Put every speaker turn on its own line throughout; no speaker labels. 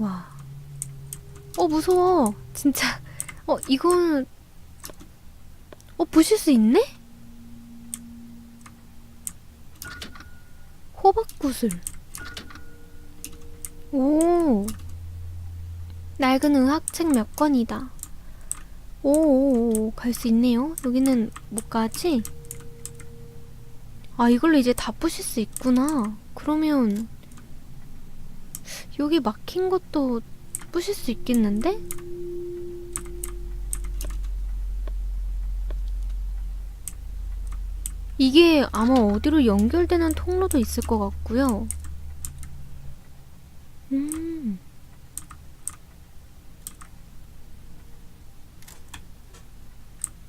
와. 어, 무서워. 진짜. 어, 이건. 어, 부실 수 있네? 호박구슬. 오. 낡은 의학책 몇 권이다. 오, 갈수 있네요. 여기는 못 가지? 아, 이걸로 이제 다 부실 수 있구나. 그러면, 여기 막힌 것도 부실 수 있겠는데? 이게 아마 어디로 연결되는 통로도 있을 것 같고요. 음.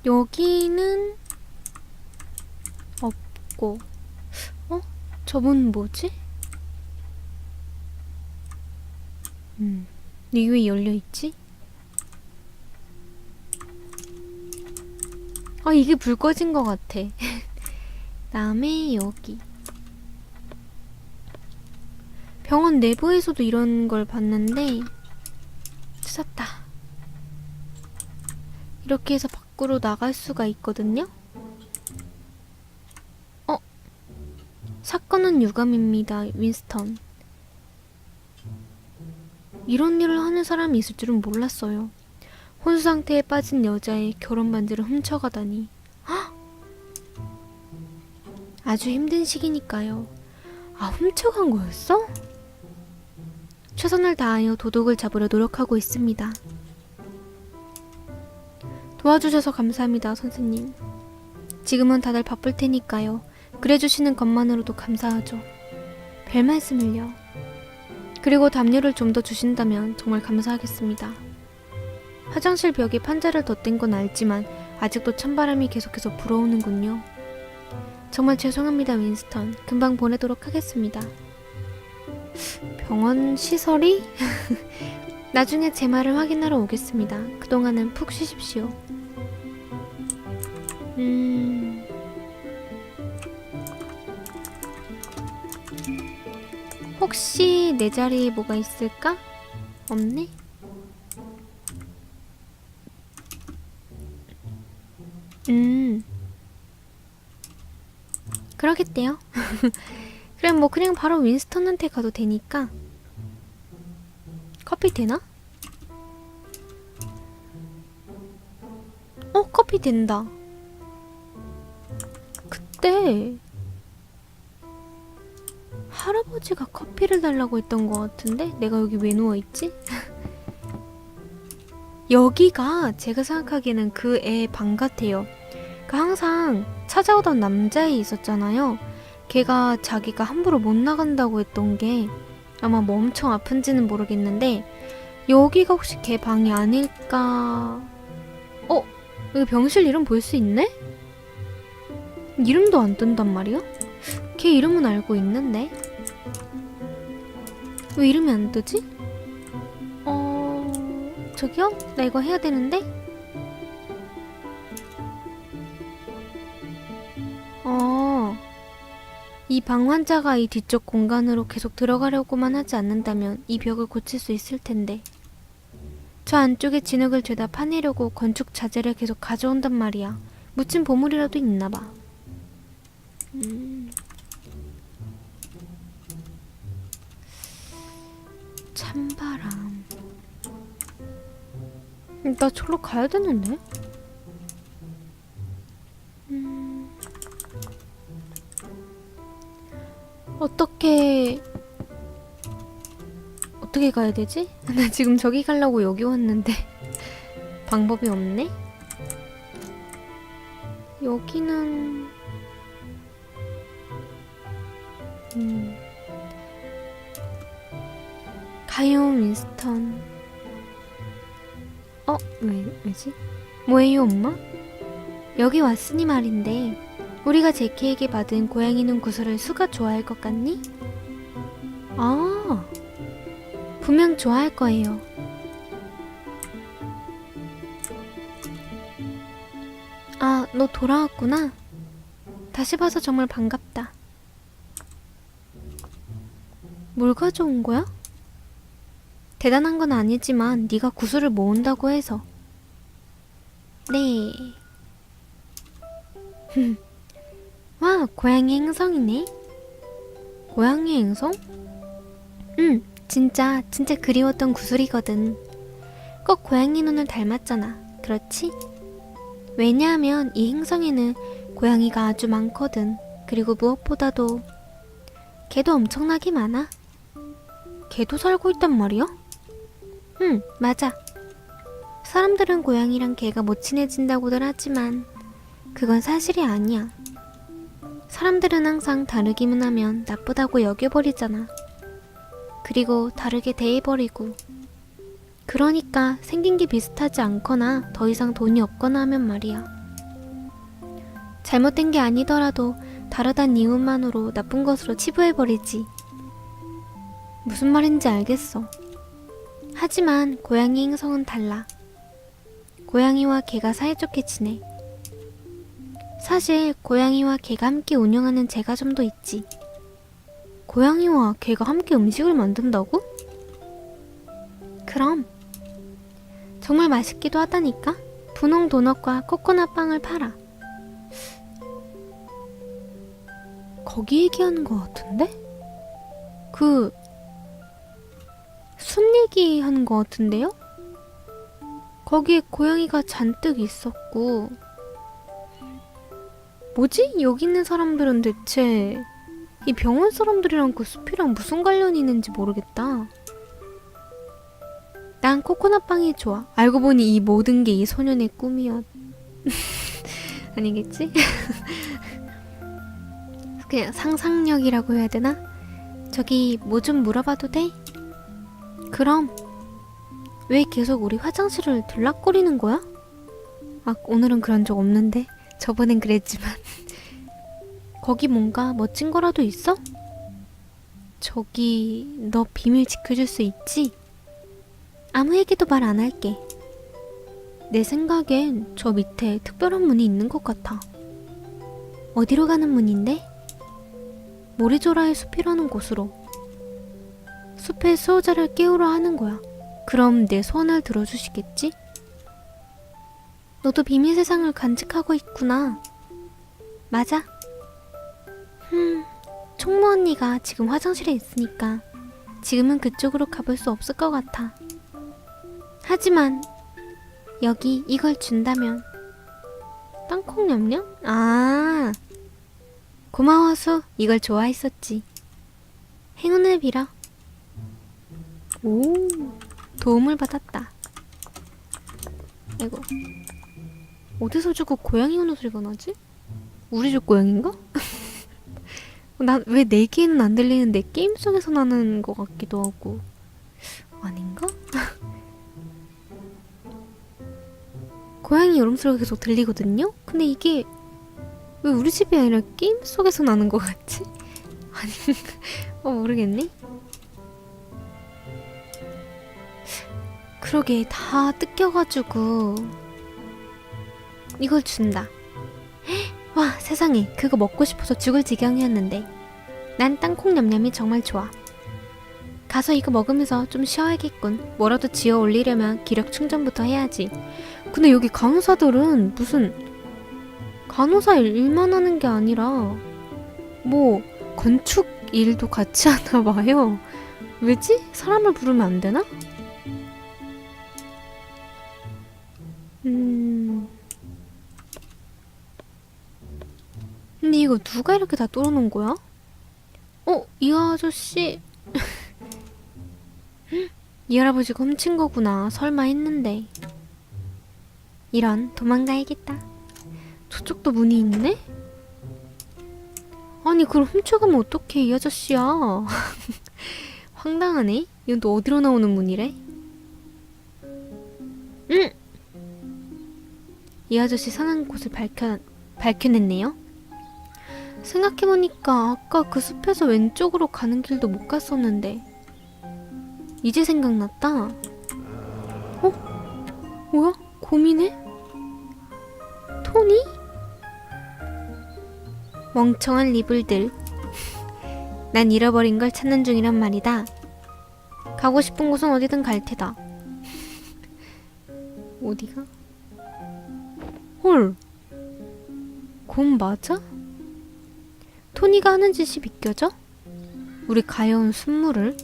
여기는 없고, 어? 저분 뭐지? 음, 이게 왜 열려있지? 아, 이게 불 꺼진 것 같아. 다음에 여기. 병원 내부에서도 이런 걸 봤는데, 찾았다. 이렇게 해서 밖으로 나갈 수가 있거든요? 어? 사건은 유감입니다, 윈스턴. 이런 일을 하는 사람이 있을 줄은 몰랐어요. 혼수 상태에 빠진 여자의 결혼 반지를 훔쳐가다니. 헉! 아주 힘든 시기니까요. 아, 훔쳐간 거였어? 최선을 다하여 도둑을 잡으려 노력하고 있습니다. 도와주셔서 감사합니다, 선생님. 지금은 다들 바쁠 테니까요. 그래주시는 것만으로도 감사하죠. 별 말씀을요. 그리고 담요를 좀 더 주신다면 정말 감사하겠습니다. 화장실 벽에 판자를 덧댄 건 알지만 아직도 찬바람이 계속해서 불어오는군요. 정말 죄송합니다, 윈스턴. 금방 보내도록 하겠습니다. 병원 시설이? 나중에 제 말을 확인하러 오겠습니다. 그동안은 푹 쉬십시오. 음. 혹시 내 자리에 뭐가 있을까? 없네? 음. 그러겠대요. 그럼 뭐 그냥 바로 윈스턴한테 가도 되니까. 커피 되나? 어, 커피 된다. 그때 할아버지가 커피를 달라고 했던 것 같은데 내가 여기 왜 누워 있지? 여기가 제가 생각하기에는 그 애 방 같아요. 그 항상 찾아오던 남자애 있었잖아요. 걔가 자기가 함부로 못 나간다고 했던 게 아마 뭐 엄청 아픈지는 모르겠는데 여기가 혹시 걔 방이 아닐까? 어? 여기 병실 이름 볼 수 있네? 이름도 안 뜬단 말이야? 걔 이름은 알고 있는데 왜 이름이 안 뜨지? 어... 저기요? 나 이거 해야 되는데? 어... 이 방 환자가 이 뒤쪽 공간으로 계속 들어가려고만 하지 않는다면 이 벽을 고칠 수 있을 텐데. 저 안쪽에 진흙을 죄다 파내려고 건축 자재를 계속 가져온단 말이야. 묻힌 보물이라도 있나 봐. 음. 찬바람. 나 저로 가야 되는데? 음. 어떻게 어떻게 가야 되지? 나 지금 저기 가려고 여기 왔는데 방법이 없네. 여기는 음. 가요 윈스턴. 어? 왜, 왜지? 뭐예요, 엄마? 여기 왔으니 말인데, 우리가 제키에게 받은 고양이 눈 구슬을 수가 좋아할 것 같니? 아, 분명 좋아할 거예요. 아, 너 돌아왔구나. 다시 봐서 정말 반갑다. 뭘 가져온 거야? 대단한 건 아니지만 네가 구슬을 모은다고 해서. 네. 와, 고양이 행성이네. 고양이 행성? 응, 진짜, 진짜 그리웠던 구슬이거든. 꼭 고양이 눈을 닮았잖아. 그렇지? 왜냐하면 이 행성에는 고양이가 아주 많거든. 그리고 무엇보다도 개도 엄청나게 많아. 개도 살고 있단 말이야? 응, 맞아. 사람들은 고양이랑 개가 못 친해진다고들 하지만 그건 사실이 아니야. 사람들은 항상 다르기만 하면 나쁘다고 여겨버리잖아. 그리고 다르게 대해버리고. 그러니까 생긴 게 비슷하지 않거나 더 이상 돈이 없거나 하면 말이야. 잘못된 게 아니더라도 다르단 이유만으로 나쁜 것으로 치부해버리지. 무슨 말인지 알겠어. 하지만 고양이 행성은 달라. 고양이와 개가 사이좋게 지내. 사실 고양이와 개가 함께 운영하는 제과점도 있지. 고양이와 개가 함께 음식을 만든다고? 그럼 정말 맛있기도 하다니까. 분홍 도넛과 코코넛 빵을 팔아. 거기 얘기하는 것 같은데? 그, 숲 얘기하는 것 같은데요? 거기에 고양이가 잔뜩 있었고, 뭐지? 여기 있는 사람들은 대체 이 병원 사람들이랑 그 숲이랑 무슨 관련이 있는지 모르겠다. 난 코코넛 빵이 좋아. 알고 보니 이 모든 게 이 소년의 꿈이었. 아니겠지? 그냥 상상력이라고 해야 되나? 저기 뭐 좀 물어봐도 돼? 그럼 왜 계속 우리 화장실을 들락거리는 거야? 아 오늘은 그런 적 없는데 저번엔 그랬지만 거기 뭔가 멋진 거라도 있어? 저기 너 비밀 지켜줄 수 있지? 아무 얘기도 말 안 할게. 내 생각엔 저 밑에 특별한 문이 있는 것 같아. 어디로 가는 문인데? 모리조라의 숲이라는 곳으로. 숲의 수호자를 깨우려 하는 거야. 그럼 내 소원을 들어주시겠지? 너도 비밀 세상을 간직하고 있구나. 맞아. 흠, 총무 언니가 지금 화장실에 있으니까 지금은 그쪽으로 가볼 수 없을 것 같아. 하지만 여기 이걸 준다면 땅콩 냠냠? 아 고마워 수 이걸 좋아했었지. 행운을 빌어. 오 도움을 받았다. 아이고 어디서 저거 고양이 우는 소리가 나지? 우리 집 고양인가? 난 왜 내 귀에는 안 들리는데 게임 속에서 나는 것 같기도 하고 아닌가? 고양이 울음소리가 계속 들리거든요? 근데 이게 왜 우리 집이 아니라 게임 속에서 나는 것 같지? 아니, 어, 모르겠네? 그러게, 다 뜯겨가지고. 이걸 준다. 헉, 와, 세상에, 그거 먹고 싶어서 죽을 지경이었는데. 난 땅콩 냠냠이 정말 좋아. 가서 이거 먹으면서 좀 쉬어야겠군. 뭐라도 지어 올리려면 기력 충전부터 해야지. 근데 여기 간호사들은 무슨 간호사 일만 하는 게 아니라 뭐 건축 일도 같이 하나 봐요. 왜지? 사람을 부르면 안 되나? 이거 누가 이렇게 다 뚫어놓은 거야? 어, 이 아저씨. 이 할아버지가 훔친 거구나. 설마 했는데. 이런, 도망가야겠다. 저쪽도 문이 있네? 아니, 그걸 훔쳐가면 어떡해, 이 아저씨야. 황당하네? 이건 또 어디로 나오는 문이래? 응! 이 아저씨 사는 곳을 밝혀, 밝혀냈네요. 생각해보니까 아까 그 숲에서 왼쪽으로 가는 길도 못 갔었는데. 이제 생각났다. 어? 뭐야? 곰이네? 토니? 멍청한 리블들. 난 잃어버린 걸 찾는 중이란 말이다. 가고 싶은 곳은 어디든 갈 테다. 어디가? 헐. 곰 맞아? 토니가 하는 짓이 믿겨져? 우리 가여운 순물을?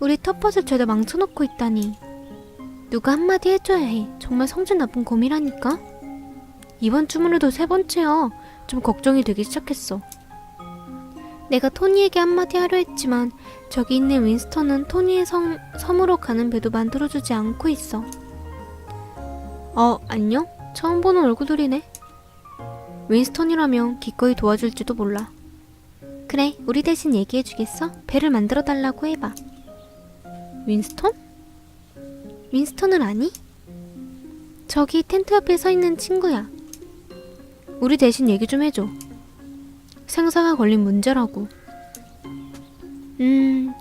우리 텃밭을 죄다 망쳐놓고 있다니. 누가 한마디 해줘야 해. 정말 성질 나쁜 곰이라니까. 이번 주문에도 세 번째야. 좀 걱정이 되기 시작했어. 내가 토니에게 한마디 하려 했지만 저기 있는 윈스턴은 토니의 성, 섬으로 가는 배도 만들어주지 않고 있어. 어, 안녕? 처음 보는 얼굴들이네. 윈스턴이라면 기꺼이 도와줄지도 몰라. 그래, 우리 대신 얘기해주겠어? 배를 만들어 달라고 해봐. 윈스턴? 윈스턴을 아니? 저기 텐트 옆에 서 있는 친구야. 우리 대신 얘기 좀 해줘. 생사가 걸린 문제라고. 음,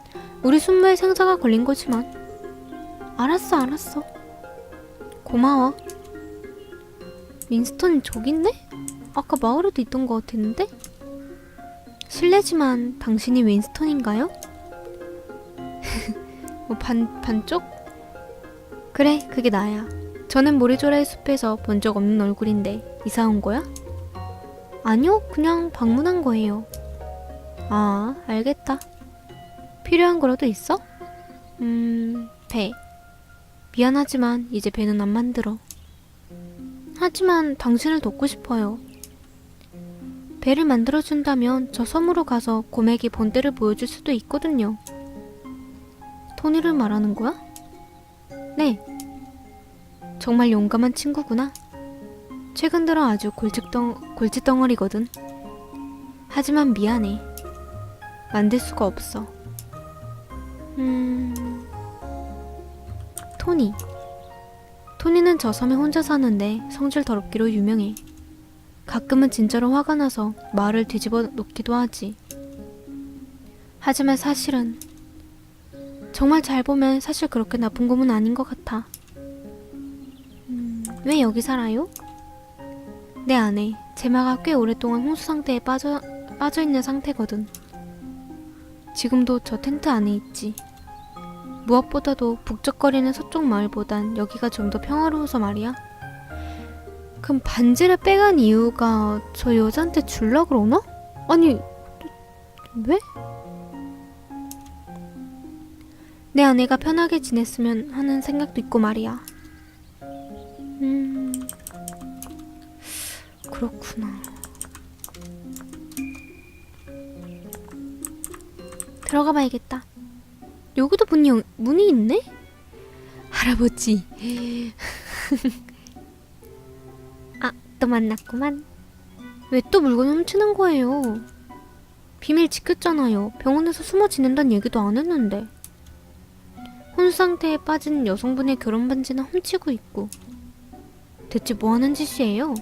우리 순무에 생사가 걸린 거지만. 알았어, 알았어. 고마워. 윈스턴이 저기 있네? 아까 마을에도 있던 것 같았는데? 실례지만 당신이 윈스턴인가요? 뭐 반, 반쪽? 그래, 그게 나야. 저는 모래조라의 숲에서 본 적 없는 얼굴인데 이사 온 거야? 아니요, 그냥 방문한 거예요. 아, 알겠다. 필요한 거라도 있어? 음, 배. 미안하지만 이제 배는 안 만들어. 하지만 당신을 돕고 싶어요. 배를 만들어준다면 저 섬으로 가서 곰에게 본때를 보여줄 수도 있거든요. 토니를 말하는 거야? 네. 정말 용감한 친구구나. 최근 들어 아주 골칫덩, 골칫덩어리거든. 하지만 미안해. 만들 수가 없어. 음... 토니. 토니는 저 섬에 혼자 사는데 성질 더럽기로 유명해. 가끔은 진짜로 화가 나서 말을 뒤집어 놓기도 하지. 하지만 사실은 정말 잘 보면 사실 그렇게 나쁜 곰은 아닌 것 같아. 음, 왜 여기 살아요? 내 아내 제마가 꽤 오랫동안 홍수 상태에 빠져 빠져 있는 상태거든. 지금도 저 텐트 안에 있지. 무엇보다도 북적거리는 서쪽 마을보단 여기가 좀 더 평화로워서 말이야. 그럼 반지를 빼간 이유가 저 여자한테 줄라 그러나? 아니 왜? 내 아내가 편하게 지냈으면 하는 생각도 있고 말이야. 음 그렇구나. 들어가 봐야겠다. 여기도 문이, 영- 문이 있네? 할아버지. 아, 또 만났구만. 왜 또 물건 훔치는 거예요? 비밀 지켰잖아요. 병원에서 숨어 지낸다는 얘기도 안 했는데. 혼수 상태에 빠진 여성분의 결혼 반지는 훔치고 있고. 대체 뭐 하는 짓이에요?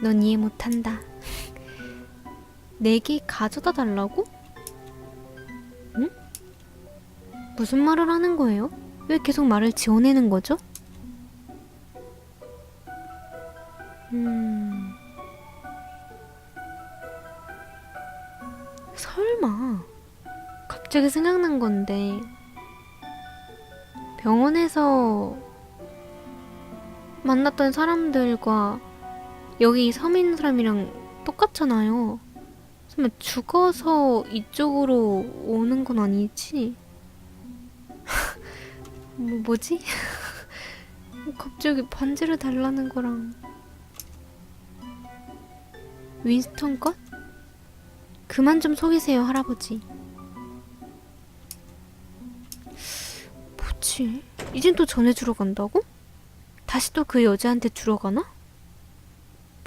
넌 이해 못한다. 내게 가져다 달라고? 응? 무슨 말을 하는 거예요? 왜 계속 말을 지어내는 거죠? 음. 설마. 갑자기 생각난 건데. 병원에서 만났던 사람들과 여기 이 섬에 사람이랑 똑같잖아요. 설마 죽어서 이쪽으로 오는 건 아니지? 뭐, 뭐지? 갑자기 반지를 달라는 거랑 윈스턴 것? 그만 좀 속이세요, 할아버지. 뭐지? 이젠 또 전해주러 간다고? 다시 또 그 여자한테 주러 가나?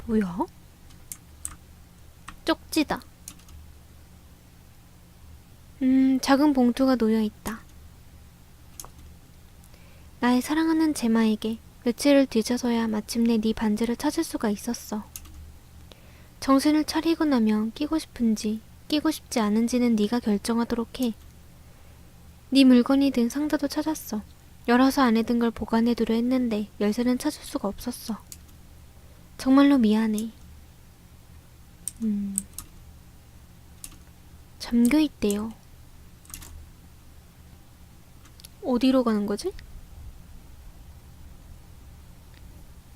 뭐야? 쪽지다. 음, 작은 봉투가 놓여 있다. 나의 사랑하는 제마에게 며칠을 뒤져서야 마침내 네 반지를 찾을 수가 있었어. 정신을 차리고 나면 끼고 싶은지 끼고 싶지 않은지는 네가 결정하도록 해. 네 물건이 든 상자도 찾았어. 열어서 안에 든 걸 보관해두려 했는데 열쇠는 찾을 수가 없었어. 정말로 미안해. 음. 잠겨 있대요. 어디로 가는 거지?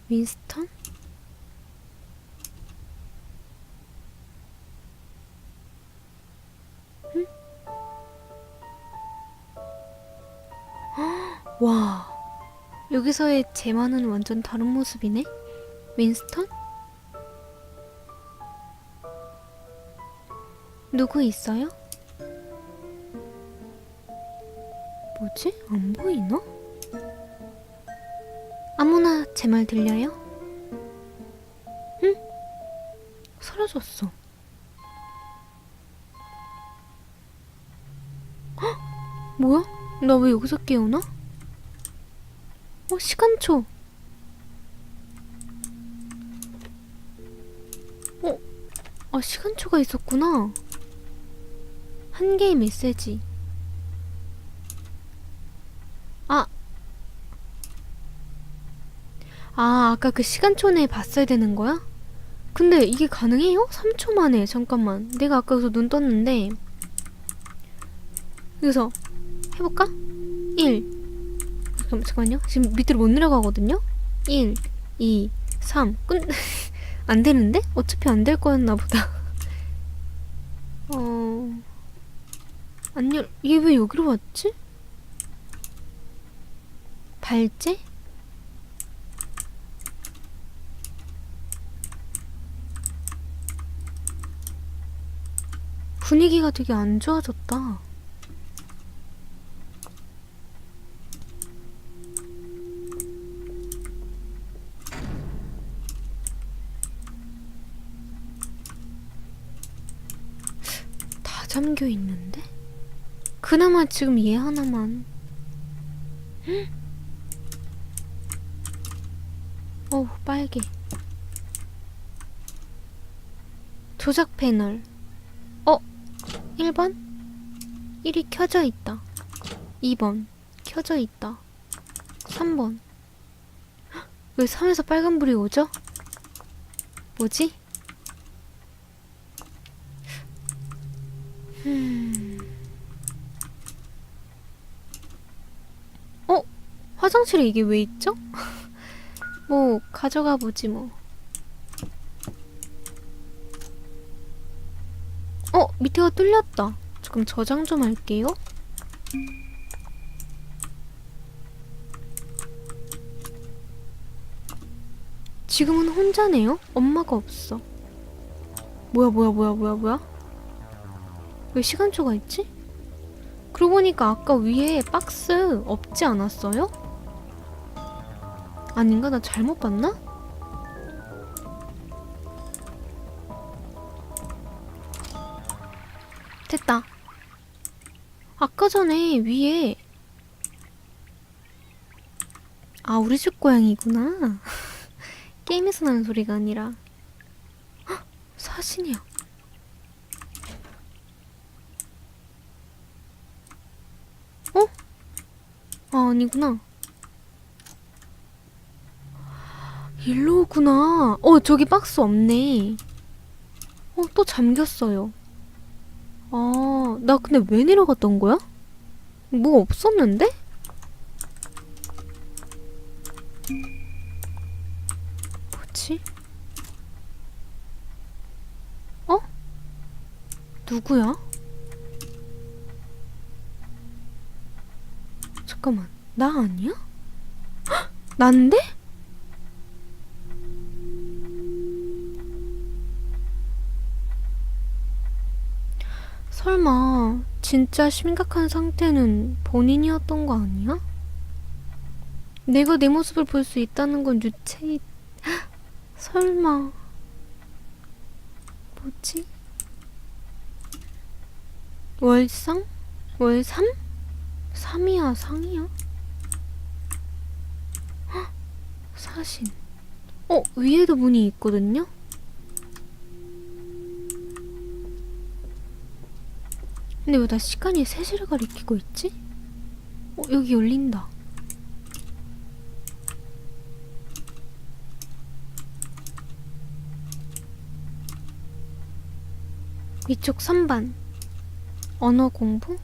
윈스턴? 와, 여기서의 제마는 완전 다른 모습이네? 윈스턴? 누구 있어요? 뭐지? 안 보이나? 아무나 제 말 들려요? 응? 사라졌어. 헉! 뭐야? 나 왜 여기서 깨우나? 어, 시간초. 어, 아, 시간초가 있었구나. 한 개의 메시지. 아. 아, 아까 그 시간초 내에 봤어야 되는 거야? 근데 이게 가능해요? 3초 만에. 잠깐만. 내가 아까 여기서 눈 떴는데. 여기서 해볼까? 1. 잠깐, 잠깐만요. 지금 밑으로 못 내려가거든요? 1, 2, 3. 끝. 안 되는데? 어차피 안 될 거였나 보다. 어. 안 열, 이게 왜 여기로 왔지? 발제? 분위기가 되게 안 좋아졌다. 다 잠겨 있는데? 그나마 지금 얘 하나만. 어우, 빨개. 조작 패널. 어? 1번? 1이 켜져 있다. 2번. 켜져 있다. 3번. 헉, 왜 3에서 빨간불이 오죠? 뭐지? 음. 어? 화장실에 이게 왜 있죠? 뭐 가져가 보지 뭐. 어 밑에가 뚫렸다. 조금 저장 좀 할게요. 지금은 혼자네요. 엄마가 없어. 뭐야 뭐야 뭐야 뭐야 뭐야? 왜 시간초가 있지? 그러고 보니까 아까 위에 박스 없지 않았어요? 아닌가? 나 잘못 봤나? 됐다. 아까 전에 위에 아 우리 집 고양이구나. 게임에서 나는 소리가 아니라 헉, 사진이야. 어? 아 아니구나. 일로 오구나. 어, 저기 박스 없네. 어, 또 잠겼어요. 아, 나 근데 왜 내려갔던 거야? 뭐 없었는데? 뭐지? 어? 누구야? 잠깐만, 나 아니야? 헉, 난데? 설마 진짜 심각한 상태는 본인이었던 거 아니야? 내가 내 모습을 볼 수 있다는 건 유체이 헉, 설마 뭐지? 월상? 월삼? 삼이야 상이야? 헉, 사신 어 위에도 문이 있거든요? 근데 왜 나 시간이 3시를 가리키고 있지? 어, 여기 열린다. 위쪽 3반. 언어 공부?